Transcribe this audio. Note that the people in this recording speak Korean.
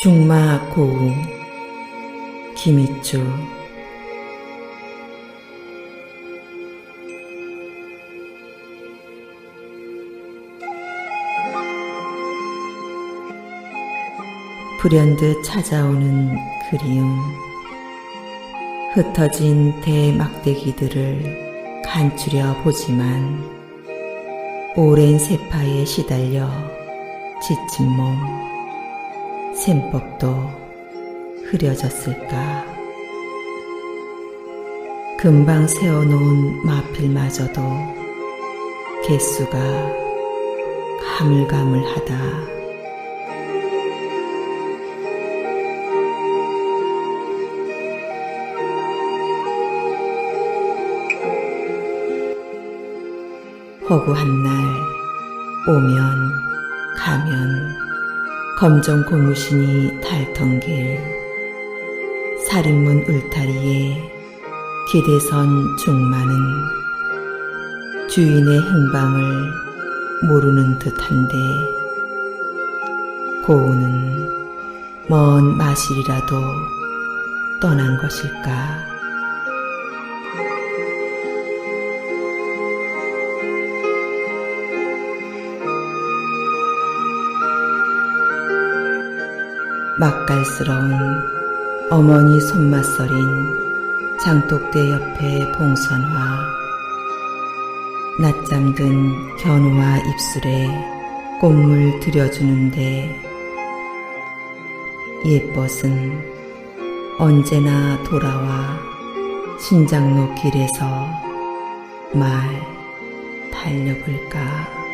중마 고우 김희주 불현듯 찾아오는 그리움 흩어진 대막대기들을 간추려 보지만 오랜 세파에 시달려 지친 몸 셈법도 흐려졌을까? 금방 세워놓은 마필마저도 개수가 가물가물하다. 허구한 날 오면 가면 검정 고무신이 닳던 길 살인문 울타리에 기대선 중마는 주인의 행방을 모르는 듯한데 고우는 먼 마실이라도 떠난 것일까 맛깔스러운 어머니 손맛 서린 장독대 옆에 봉선화 낮잠 든 견우와 입술에 꽃물 들여주는데 옛벗은 언제나 돌아와 신장로 길에서 말 달려볼까